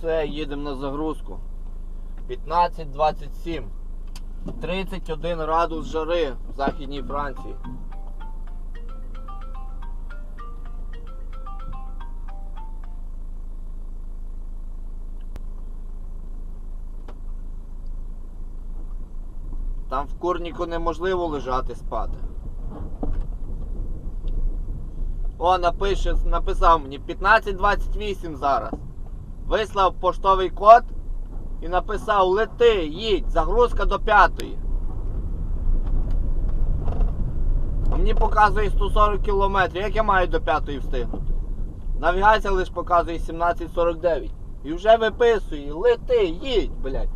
все, їдемо на загрузку. 15-27. 31 градус жари в Західній Франції. Там в курніку неможливо лежати спати. О, напише, написав мені 15.28 зараз. Вислав поштовий код і написав лети, їдь, загрузка до п'ятої. Мені показує 140 кілометрів. Як я маю до п'ятої встигнути? Навігація лише показує 17.49. І вже виписує, лети, їдь, блядь.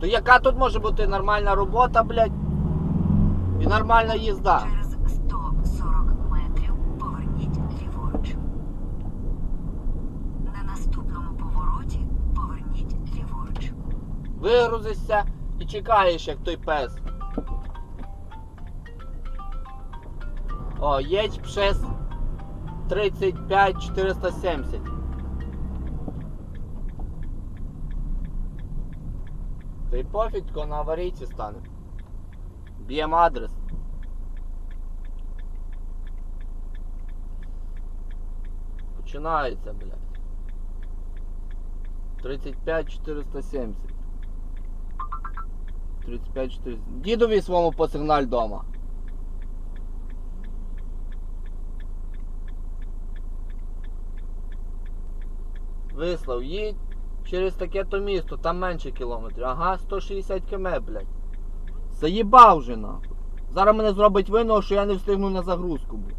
То яка тут може бути нормальна робота, блядь? І нормальна їзда? Через 140 метрів поверніть ліворуч. На наступному повороті поверніть ліворуч. Вигрузишся і чекаєш, як той пес. О, їдь пшес 35 470. Та пофіг, тако на аварійці стане. Б'єм адрес. Починається, блядь. 35 470. 35 400. Дідові своєму посигналь дома. Вислав, їдь через таке то місто, там менше кілометрів. Ага, 160 км, блядь. Заїбав вже нахуй. Зараз мене зробить винного, що я не встигну на загрузку, блядь.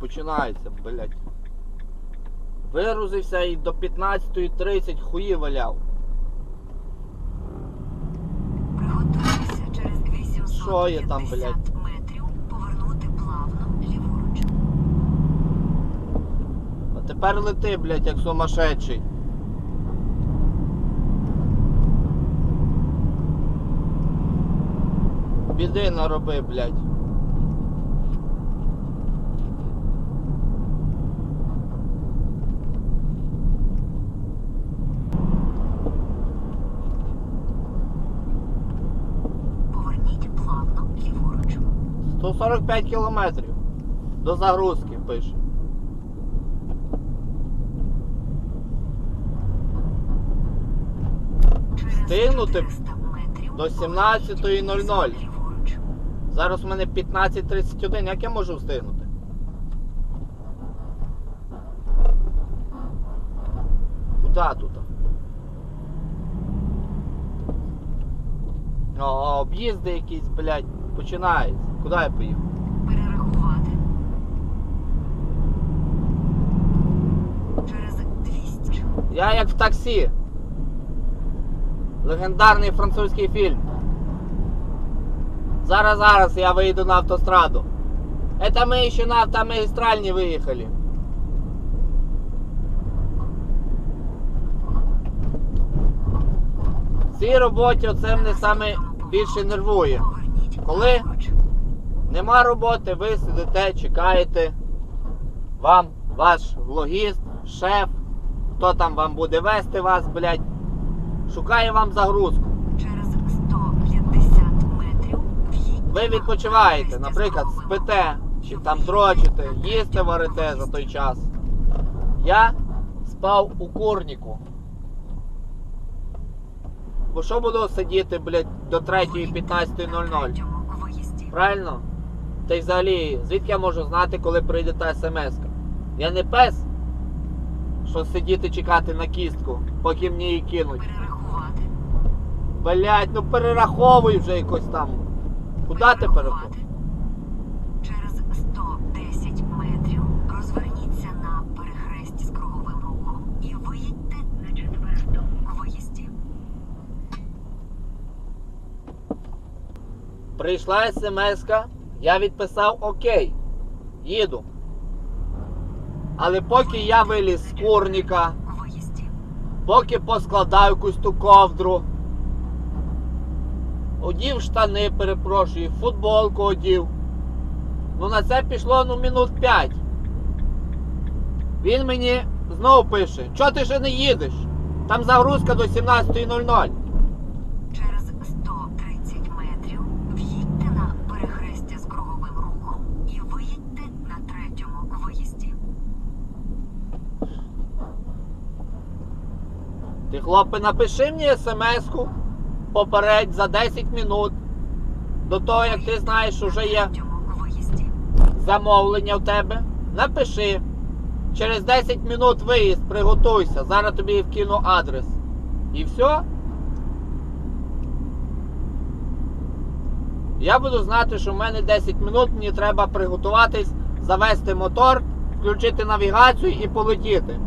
Починається, блядь. Вигрузився і до 15.30 хуї валяв. Що є там, блядь? метрів повернути плавно ліворуч. А тепер лети, блядь, як сумасшедший. Біди нароби, блядь. Поверніть плавно ліворуч. 145 кілометрів. До загрузки пише. Встигнути до 17.00. Зараз у мене 15.31, як я можу встигнути? Куда тут? О, об'їзди якісь, блядь, починаються. Куди я поїхав? Перерахувати. Через 200. Я як в таксі. Легендарний французький фільм. Зараз, зараз я вийду на автостраду. Это мы еще на автомагистраль не выехали. В цій роботі оце мене саме більше нервує. Поверніть Коли? Нема роботи, ви сидите, чекаєте. Вам ваш логіст, шеф, хто там вам буде вести вас, блядь, шукає вам загрузку. Через 150 метрів Ви відпочиваєте, наприклад, спите, чи там дрочите, їсти варите за той час. Я спав у курніку. Бо що буду сидіти, блядь, до 3.15.00? Правильно? Та й взагалі, звідки я можу знати, коли прийде та смс? Я не пес, що сидіти чекати на кістку, поки мені її кинуть. Перерахувати. Блять, ну перераховуй вже якось там. Куди ти перераховуєш? Через 110 метрів розверніться на перехресті з круговим рухом і виїдьте на четвертому виїзді. Прийшла смс, я відписав окей, їду. Але поки я виліз з курника, поки поскладав якусь ту ковдру, одів штани, перепрошую, футболку одів. Ну на це пішло ну минут 5. Він мені знову пише, чого ти ще не їдеш? Там загрузка до 17.00. Через 130 метрів в'їдьте на перехрестя з круговим рухом і виїдьте на третьому виїзді. Ти, хлопе, напиши мені смс-ку попередь за 10 минут до того, як ти знаєш, що вже є замовлення в тебе. Напиши. Через 10 минут виїзд, приготуйся. Зараз тобі вкину адрес. І все. Я буду знати, що в мене 10 минут, мені треба приготуватись, завести мотор, включити навігацію і полетіти.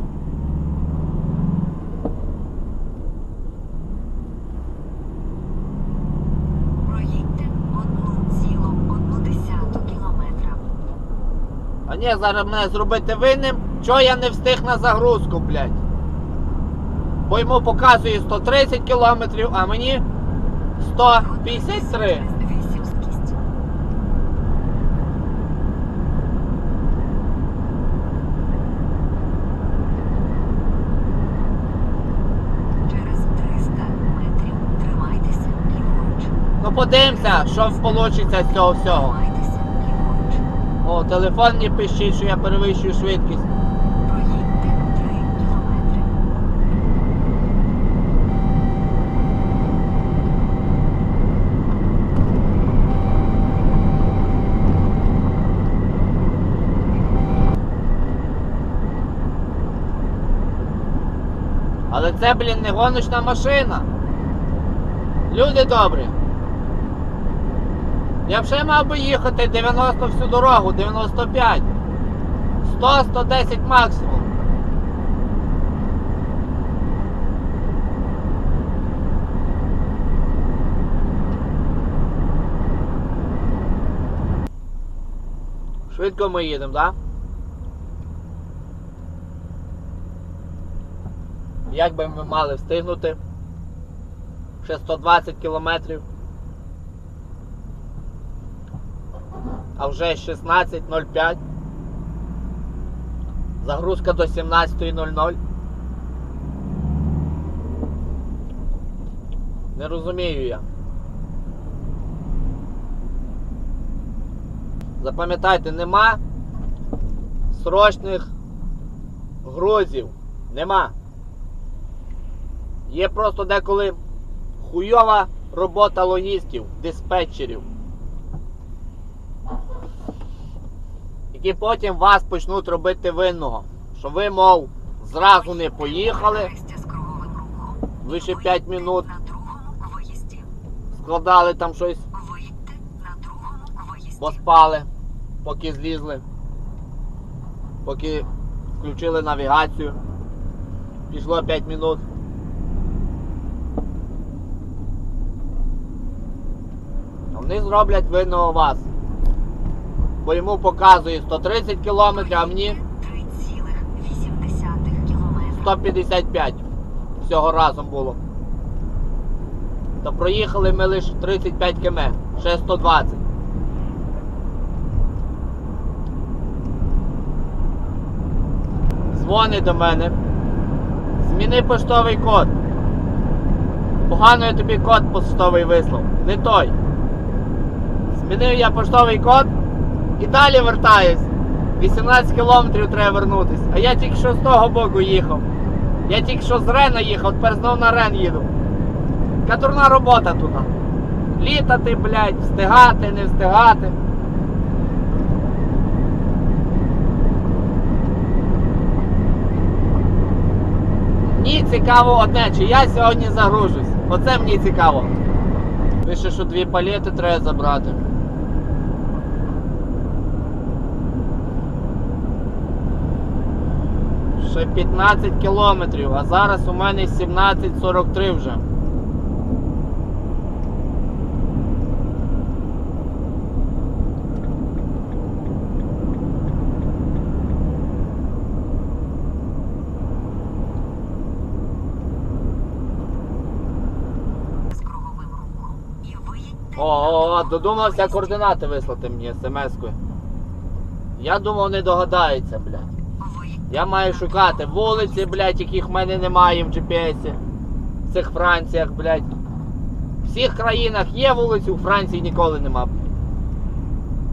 А ні, зараз мене зробити винним, чого я не встиг на загрузку, блядь. Бо йому показує 130 кілометрів, а мені 153. Через 300 метрів тримайтеся ліворуч. Ну подивимося, що вийде з цього всього. О, телефон мені пищить, що я перевищую швидкість. Проїдьте 3 кілометри. Але це, блін, не гоночна машина. Люди добрі. Я вже мав би їхати 90 всю дорогу, 95. 100-110 максимум. Швидко ми їдемо, так? Да? Як би ми мали встигнути? Ще 120 кілометрів. А вже 16.05. Загрузка до 17.00. Не розумію я. Запам'ятайте, нема срочних грузів. Нема. Є просто деколи хуйова робота логістів, диспетчерів. Які потім вас почнуть робити винного. Що ви, мов, зразу не поїхали, лише Виїдьте 5 минут На другому виїзді. складали там щось, поспали, поки злізли, поки включили навігацію. Пішло 5 минут. Вони зроблять винного вас. Бо йому показує 130 кілометрів, а мені 3,8 кілометра. 155 всього разом було. То проїхали ми лише 35 км, ще 120. Дзвони до мене. Зміни поштовий код. Погано я тобі код поштовий вислав. Не той. Змінив я поштовий код і далі вертаюсь. 18 кілометрів треба вернутись. А я тільки що з того боку їхав. Я тільки що з Рена їхав, тепер знов на Рен їду. Яка дурна робота тут. Літати, блядь, встигати, не встигати. Мені цікаво одне, чи я сьогодні загружусь. Оце мені цікаво. Пише, що дві палети треба забрати. Ще 15 кілометрів, а зараз у мене 17.43 вже. О, додумався координати вислати мені смс-кою. Я думав, не догадається, блядь. Я маю шукати вулиці, блядь, яких в мене немає в GPS. В цих Франціях, блядь. В всіх країнах є вулиці, у Франції ніколи нема, блядь.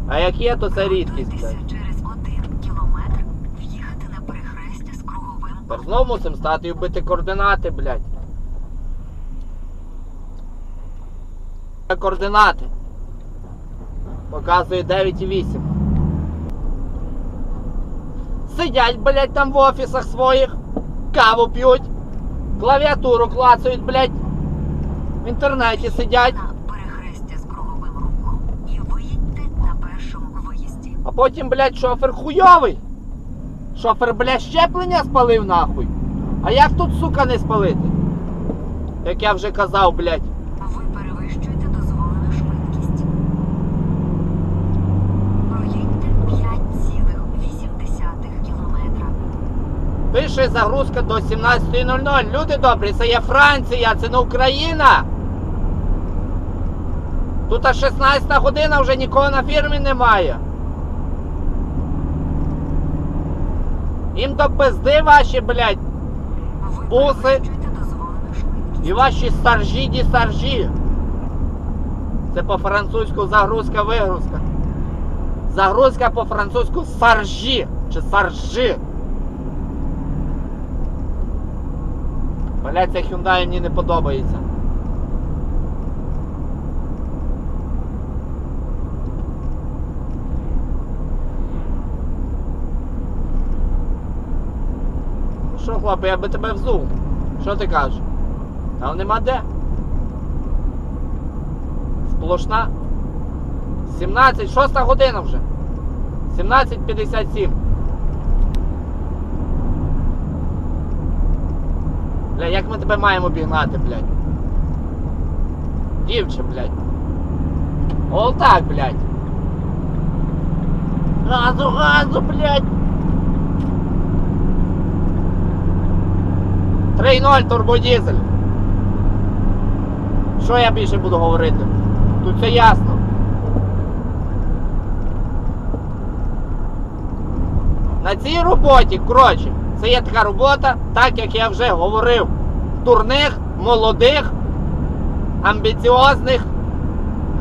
А як є, то це рідкість, блядь. через один кілометр в'їхати на перехрестя з круговим Тепер знову мусимо стати і вбити координати, блядь. Координати. Показує 9,8. Сидять, блядь, там в офісах своїх, каву п'ють, клавіатуру клацають, блядь. В інтернеті сидять, перехрестя з круговим рухом і виїдьте на першому виїзді. а потім, блядь, шофер хуйовий. Шофер, блядь, щеплення спалив нахуй. А як тут, сука, не спалити? Як я вже казав, блядь. Ви перевищуєте дозволену швидкість. Проїдьте 5,8 кілометра. Пише загрузка до 17.00. Люди добрі, це є Франція, це не Україна. Тут аж 16 година вже нікого на фірмі немає. Їм до пизди ваші, блядь, Буси. і ваші старжі ді старжі. Це по-французьку загрузка-вигрузка. Загрузка по-французьку саржі чи саржі. Блять, цей Hyundai мені не подобається. Ну що, хлопе, я би тебе взув. Що ти кажеш? Там нема де. Сплошна. 17, 6 година вже. 17.57. Бля, як ми тебе маємо обігнати, блядь? Дівче, блядь. Отак, блядь. Газу, газу, блядь. 3.0 турбодізель. Що я більше буду говорити? Тут все ясно. На цій роботі, коротше, це є така робота, так як я вже говорив, дурних, молодих, амбіціозних,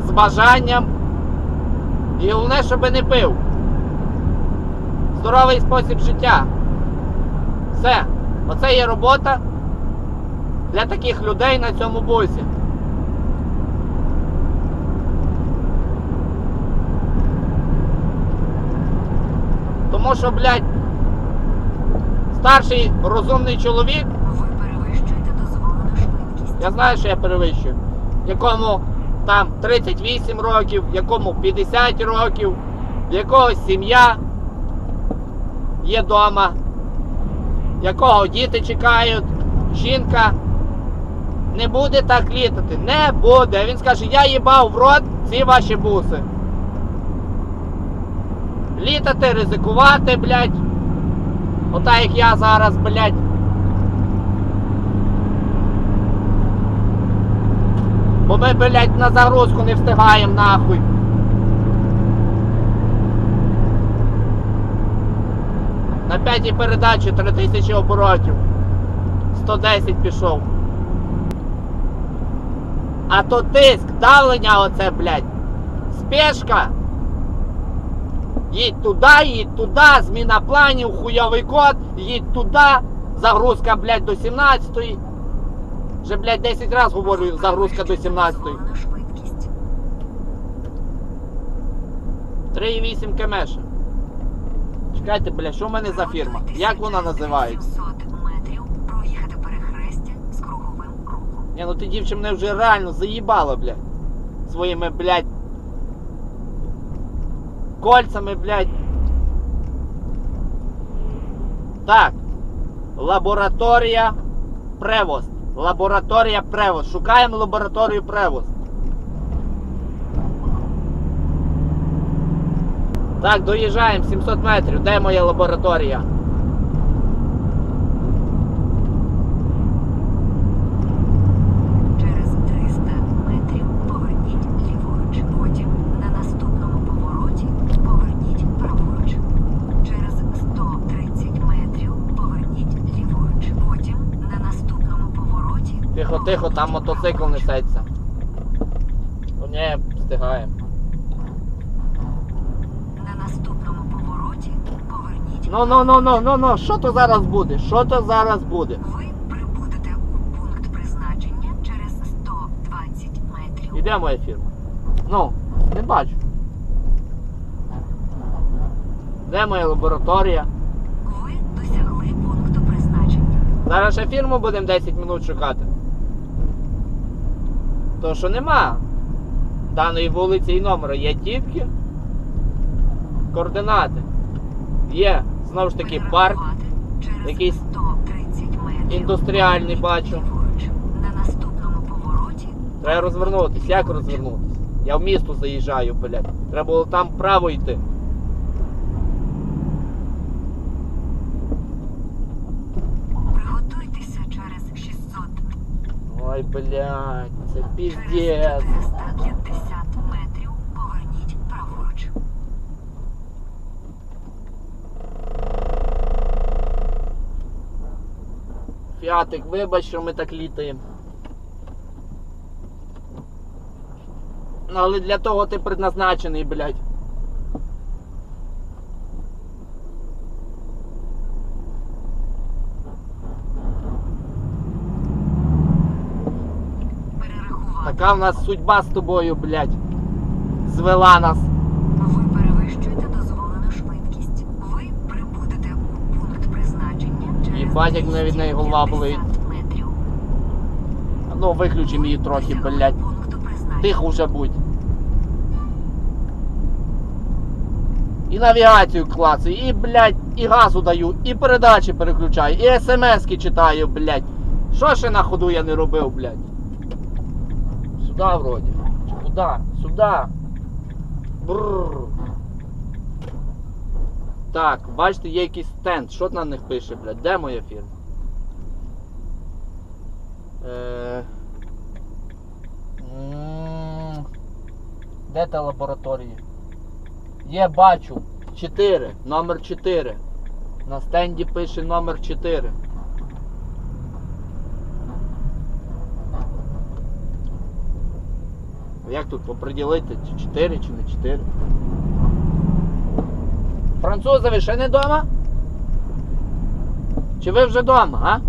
з бажанням. І головне, щоб не пив. Здоровий спосіб життя. Все. Оце є робота для таких людей на цьому бусі. Тому що, блядь, старший розумний чоловік, Ви перевищуєте дозволену швидкість. я знаю, що я перевищую, якому там 38 років, якому 50 років, в якогось сім'я є вдома, якого діти чекають, жінка. Не буде так літати, не буде. Він скаже, я їбав в рот ці ваші буси. Літати, ризикувати, блядь. Ота як я зараз, блядь. Бо ми, блядь, на загрузку не встигаємо нахуй. На п'ятій передачі 3000 оборотів. 110 пішов. А то тиск, давлення оце, блядь. Спешка. Їдь туди, їдь туди, зміна планів, хуйовий код, їдь туди, загрузка, блядь, до 17-ї. Вже, блядь, 10 разів говорю, загрузка до 17-ї. 3,8 кемеша. Чекайте, блядь, що в мене за фірма? Як вона називається? 700 метрів проїхати перехрестя з круговим рухом. Ні, ну ти дівчина мене вже реально заїбала, блядь. Своїми, блядь. Кольцами, блядь. Так. Лабораторія Превоз. Лабораторія Превоз. Шукаємо лабораторію Превоз. Так, доїжджаємо 700 метрів. Де моя лабораторія? Через 300 метрів поверніть ліворуч. Потім на наступному повороті поверніть праворуч. Через 130 Тихо, тихо, там мотоцикл несеться. О, ні, встигаємо. На наступному повороті поверніть. Ну, ну, ну, ну, ну, ну, що то зараз буде? Що то зараз буде? Ви прибудете у пункт призначення через 120 метрів. Іде моя фірма. Ну, не бачу. Де моя лабораторія? Ви досягли пункту призначення. Зараз ще фірму будемо 10 минут шукати. То що нема даної вулиці і номера, є тільки координати. Є, знову ж таки, парк. Якийсь індустріальний бачу. Треба розвернутися. Як розвернутися? Я в місто заїжджаю, блядь. Треба було там вправо йти. приготуйтеся через 600 Ой, блядь, це Через піздець. 450 метрів поверніть праворуч. Фіатик, вибач, що ми так літаємо. Ну, але для того ти предназначений, блядь. Така в нас судьба з тобою, блядь. Звела нас. Ви перевищуєте дозволену швидкість. Ви прибудете у пункт призначення через Їбать, як від неї голова 250 болить. метрів. Ну, виключимо її трохи, Досягли блядь. пункту призначення. Тихо вже будь. І навігацію клацаю, і, блядь, і газу даю, і передачі переключаю, і смски читаю, блядь. Що ще на ходу я не робив, блядь? Сюда вроді. Чи куди? Сюда. Бррр. Так, бачите, є якийсь стенд. Що на них пише, блядь? Де моя фірма? Е... Де та лабораторія? Є, бачу. 4. Номер 4. На стенді пише номер 4. Як тут поприділити? Чи 4 чи не 4? Французи, ви ще не вдома? Чи ви вже вдома, а?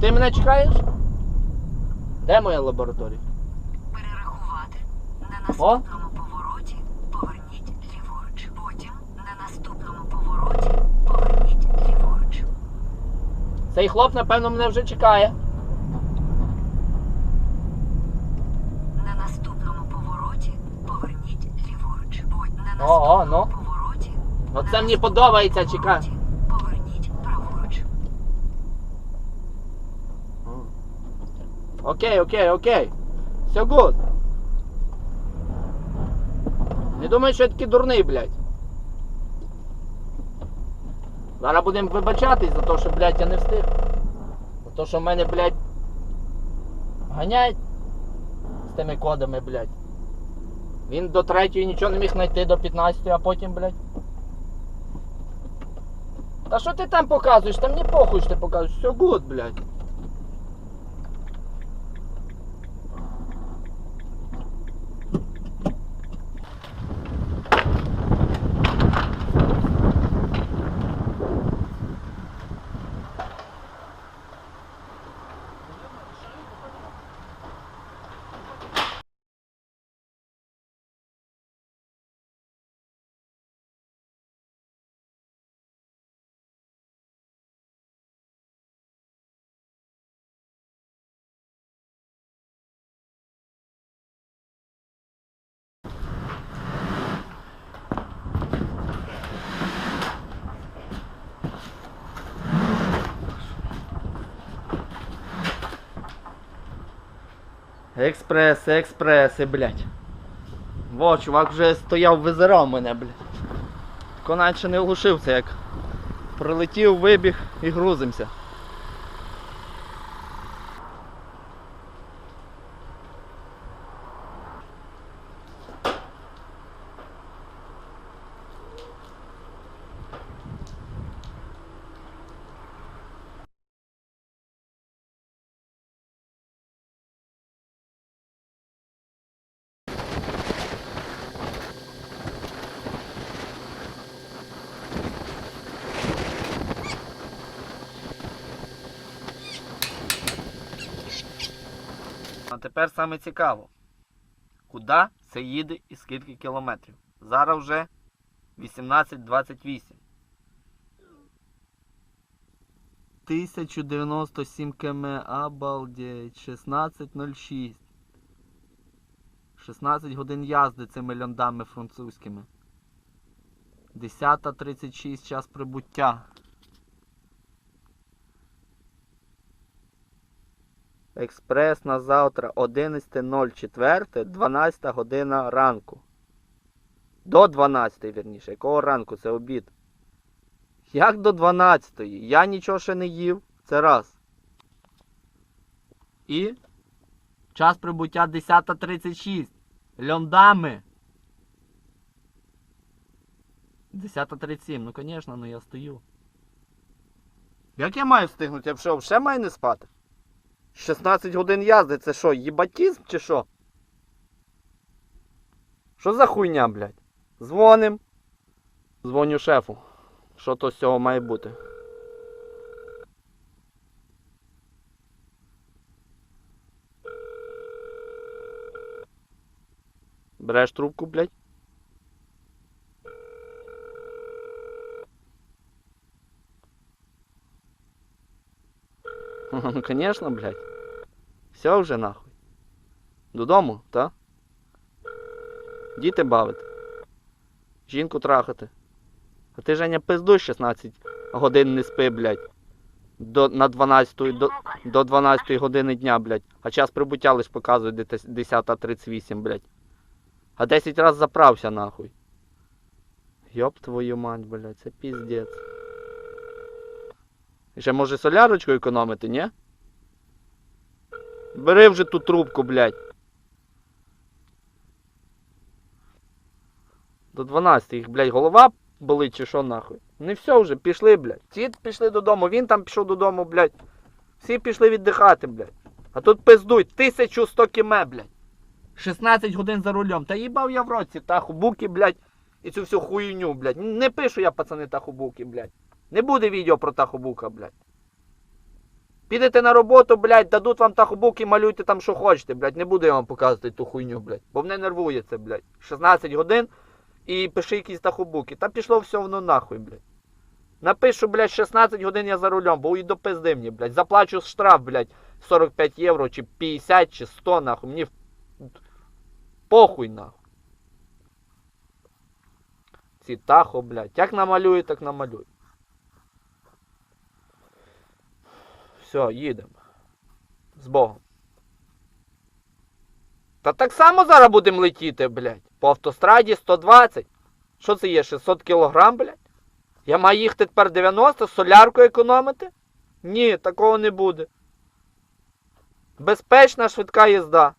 Ти мене чекаєш? Де моя лабораторія? Перерахувати. На наступному повороті поверніть ліворуч. Потім на наступному повороті поверніть ліворуч. Цей хлоп, напевно, мене вже чекає. На наступному повороті поверніть ліворуч. Потім на О, о, ну. Оце мені подобається, чекай. Поверніть праворуч. Окей, окей, окей. Все гуд. Не думай, що я такий дурний, блядь. Зараз будемо вибачатись за те, що, блядь, я не встиг. За те, що в мене, блядь, ганяють з тими кодами, блядь. Він до третьої нічого не міг знайти до 15, а потім, блядь. Та що ти там показуєш? Там не похуй, що ти показуєш. Все гуд, блядь. Експрес, експреси, блядь. Во, чувак вже стояв, визирав мене, блядь. Коначе наче не оглушився, як прилетів, вибіг і грузимося. Тепер саме цікаво. Куди це їде і скільки кілометрів? Зараз вже 18.28. 1097 км, обалдеть, 16.06. 16 годин язди цими льондами французькими. 10.36 час прибуття. Експрес на завтра 11.04, 12 година ранку. До 12, вірніше. Якого ранку? Це обід. Як до 12? Я нічого ще не їв. Це раз. І час прибуття 10.36. Льондами. 10.37. Ну, звісно, ну я стою. Як я маю встигнути? Я що, ще маю не спати? 16 годин язди, це що, їбатізм чи що? Що за хуйня, блядь? Дзвоним. Дзвоню шефу. Що то з цього має бути? Береш трубку, блядь? Ну, конечно, блядь. Все вже нахуй. Додому, та? Діти бавити. Жінку трахати. А ти, Женя, пиздуй 16 годин не спи, блядь. До, на 12 до, до 12 години дня, блядь. А час прибуття лиш показує де 10.38, блядь. А 10 раз заправся, нахуй. Йоп твою мать, блядь, це піздець. Ще може солярочку економити, ні? Бери вже ту трубку, блядь. До 12 їх, блядь, голова болить чи що нахуй. Не все вже, пішли, блядь. Ці пішли додому, він там пішов додому, блядь. Всі пішли віддихати, блядь. А тут пиздуй, 1100 км, блядь. 16 годин за рулем. Та їбав я в році тахубуки, блядь, і цю всю хуйню, блядь. Не пишу я, пацани, тахубуки, блядь. Не буде відео про тахобука, блядь. Підете на роботу, блядь, дадуть вам тахобуки, малюйте там, що хочете, блядь. Не буду я вам показувати ту хуйню, блядь. Бо мене нервує це, блядь. 16 годин і пиши якісь тахобуки. Та пішло все воно нахуй, блядь. Напишу, блядь, 16 годин я за рулем, бо до пизди мені, блядь. Заплачу штраф, блядь, 45 євро, чи 50, чи 100, нахуй. Мені похуй, нахуй. Ці тахо, блядь. Як намалюю, так намалюю. Все, їдемо. З Богом. Та так само зараз будемо летіти, блядь. По автостраді 120. Що це є? 600 кілограм, блядь? Я маю їхати тепер 90, солярку економити? Ні, такого не буде. Безпечна швидка їзда.